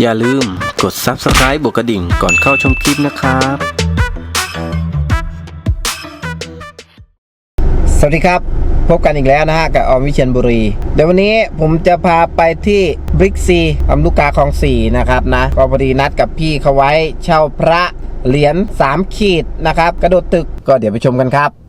อย่าลืมกด Subscribe บวกกระดิ่งก่อนเข้าชมคลิปนะครับ สวัสดีครับ พบกันอีกแล้วนะฮะ กับออมวิเชียนบุรี เดี๋ยววันนี้ผมจะพาไปที่บริกซีอำลูกกาคลองสี่นะครับนะก็พอดีนัดกับพี่เขาไว้เช่าพระเหรียญ3ขีดนะครับ กระโดดตึกก็เดี๋ยวไปชมกันครับ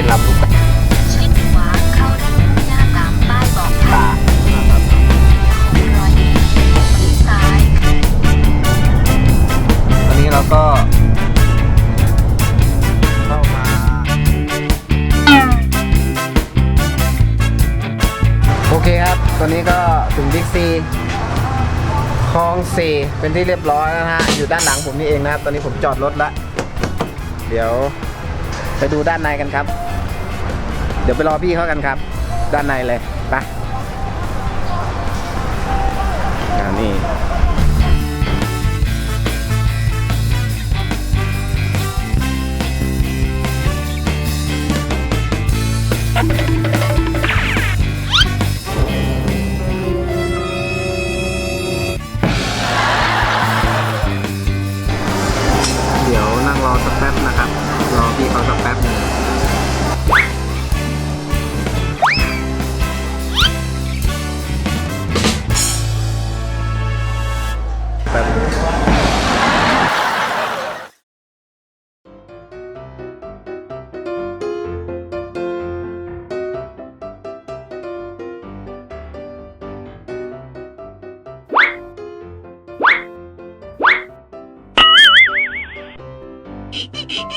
เป็นลำลูกกาชิดขวาเข้าทางมุ่งหน้าตามป้ายบอกทางนะครับร้อยเลี้ยวซ้ายตอนนี้เราก็ เข้ามาโอเคครับตอนนี้ก็ถึงบิ๊กซีคลองสี่เป็นที่เรียบร้อยแล้วนะฮะ อยู่ด้านหลังผมนี่เองนะครับ ตอนนี้ผมจอดรถแล้วเดี๋ยวไปดูด้านในกันครับ ดี๋ยวไปรอพี่เขากันครับ ด้านในเลยไปนี่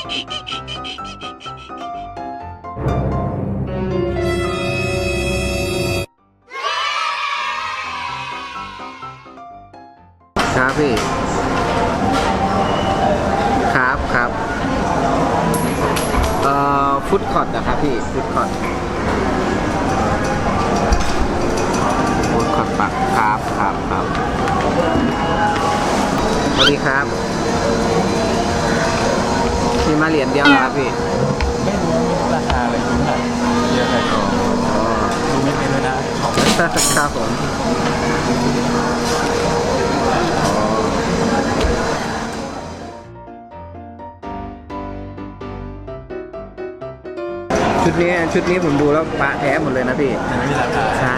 ครับพี่ ครับครับ เอ่อ ฟุตคอร์ดนะครับพี่ ฟุตคอร์ด ครับผมชุดนี้ชุดนี้ผมดูแล้วปะแท้หมดเลยนะพี่มันไม่มีราคาใช่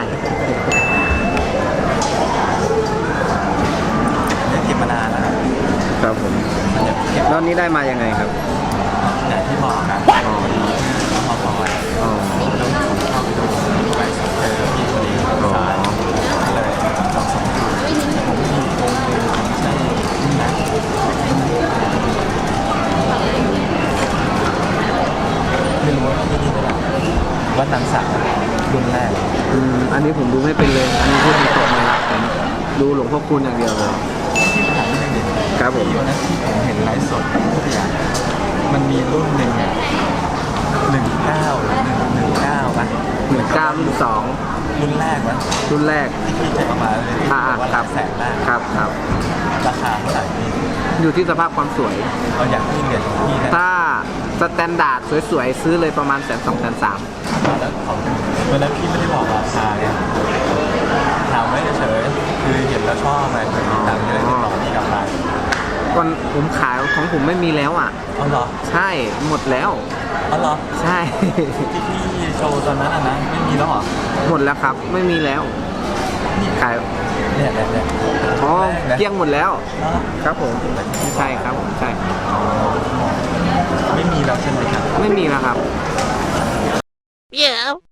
เนี่ยเก็บมานานนะครับครับผมมันจะเก็บแล้วนี้ได้มายังไงครับ อย่างที่บอกนะพอพอไว้ อ๋อ ต้องเข้าไปดูไปเจอพี่คนนี้สายก็เลยลองส่งดูแต่ผมมีองค์หนึงใช่นี่นะไม่รู้ว่าที่นี่เป็นอะไร วัดตังสามรุ่นแรกอืมอันนี้ผมดูไม่เป็นเลย อันนี้พูดตรงๆเลยครับผมดูหลวงพ่อคุณอย่างเดียวเลย ที่ถามนิดนึงดิครับผม ที่วันนั้นที่ผมเห็นไลฟ์สดทุกอย่างมันมีรุ่นหนึ่งอะหนึ่งเก้าหรือหนึ่งหนึ่งเก้าป่ะหนึ่งเก้ารุ่นสองรุ่นแรกวะรุ่นแรกที่พี่เก็บเอามาเลยอ่าบอกว่าคหรัลับกแสนแรกครับครับ ราคาเท่าไหร่พี่อยู่ที่สภาพความสวยเอาอย่างที่เหรียญของพี่นะถ้า สแตนดาร์ดสวยๆ ซื้อเลยประมาณแสนสองแสนสามแล้วของวันนั้นพี่ไม่ได้บอกราคาเนี่ยถามไม่เฉยๆคือเห็นแล้วชอบไงเคยติดตามก็เลยติดต่อพี่กลับไปก่อนผมขายของผมไม่มีแล้วอะเอาเหรอใช่หมดแล้วเอาเหรอใช่ ที่พี่โชว์ตอนนั้นอะนะไม่มีแล้วเหรอหมดแล้วครับ ไม่มีแล้ว ขายเนี่ยเนี่ยเนี่ยอ๋อเกลี้ยงหมดแล้ว เนอะครับผม ใช่ครับผมใช่ ไม่มีแล้วใช่ไหมครับ ไม่มีแล้วครับ Yeah.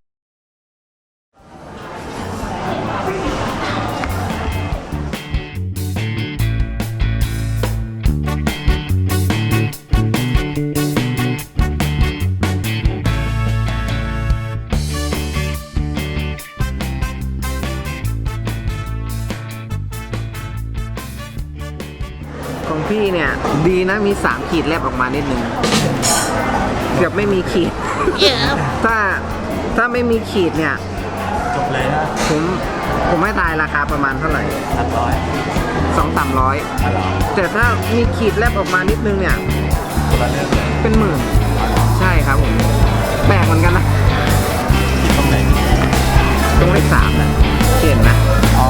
พี่เนี่ย ดีนะมีสามขีดแลบออกมานิดนึงเกือบไม่มีขีด ถ้าถ้าไม่มีขีดเนี่ย จบเลยนะผมผมไม่ทายราคาประมาณเท่าไหร่สามร้อยสองสามร้อยอ๋อเหรอแต่ถ้ามีขีดแลบออกมานิดนึงเนี่ยคนละเรื่องเลยเป็นหมื่น ใช่ครับผมแปลกเหมือนกันนะคิดตรงไหนตรงเลขสามนะเห็นนะอ๋อ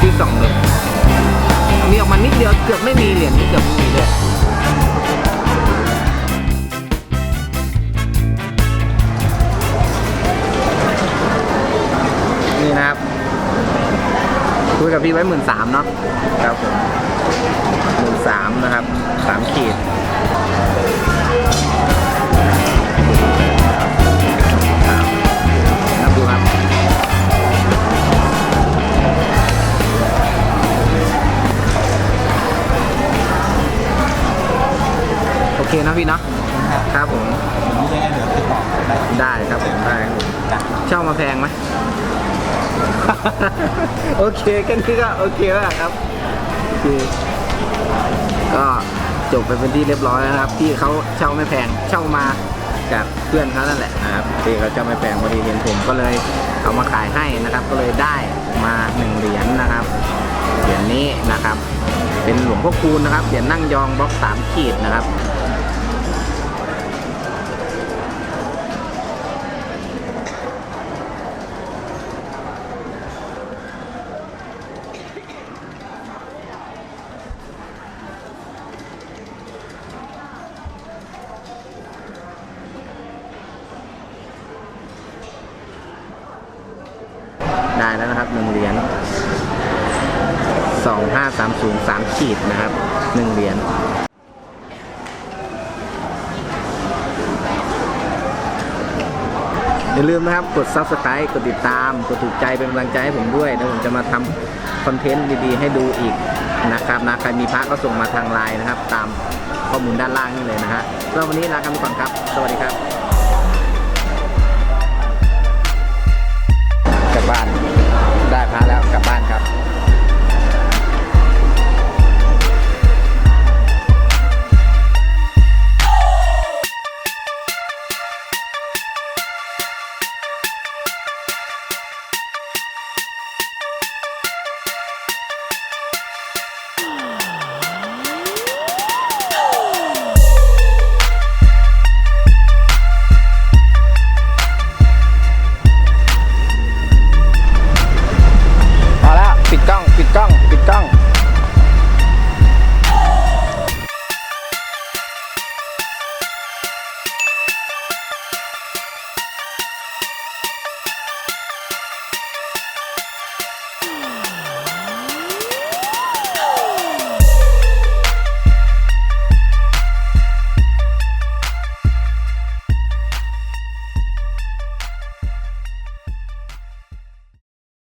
ที่สองเลย มีออกมานิดเดียวเกือบไม่มีเหรียญนี่เกือบไม่มีเลยนี่นะครับคุยกับพี่ไว้หมื่นสามเนาะครับผมหมื่นสามนะครับสามขีด นะพี่เนาะครับผมผมไม่ใช่เหลือติดต่อได้ได้ครับผมได้ครับผมจ้ะเช่ามาแพงไหมโอเคแค่นี้ก็โอเคแล้วครับโอเคก็จบไปเป็นที่เรียบร้อยแล้วนะครับพี่เขาเช่าไม่แพงเช่ามาจากเพื่อนเขานั่นแหละนะครับพี่เขาเช่าไม่แพงพอดีเห็นผมก็เลยเอามาขายให้นะครับ ก็เลยได้มาหนึ่งเหรียญนะครับเหรียญนี้นะครับ เป็นหลวงพ่อคูณนะครับเหรียญนั่งยองบล็อกสามขีดนะครับ ได้แล้วนะครับหนึ่งเหรียญสองห้าสามศูนย์สามขีดนะครับหนึ่งเหรียญอย่าลืมนะครับกด subscribe กดติดตาม กดถูกใจเป็นกำลังใจให้ผมด้วยแล้วผมจะมาทำคอนเทนต์ดีๆ ให้ดูอีกนะครับนะใครมีพระก็ส่งมาทางไลน์นะครับ ตามข้อมูลด้านล่างนี่เลยนะฮะสำหรับวันนี้ลากันไปก่อนครับ สวัสดีครับ พรแล้วกลับบ้านครับ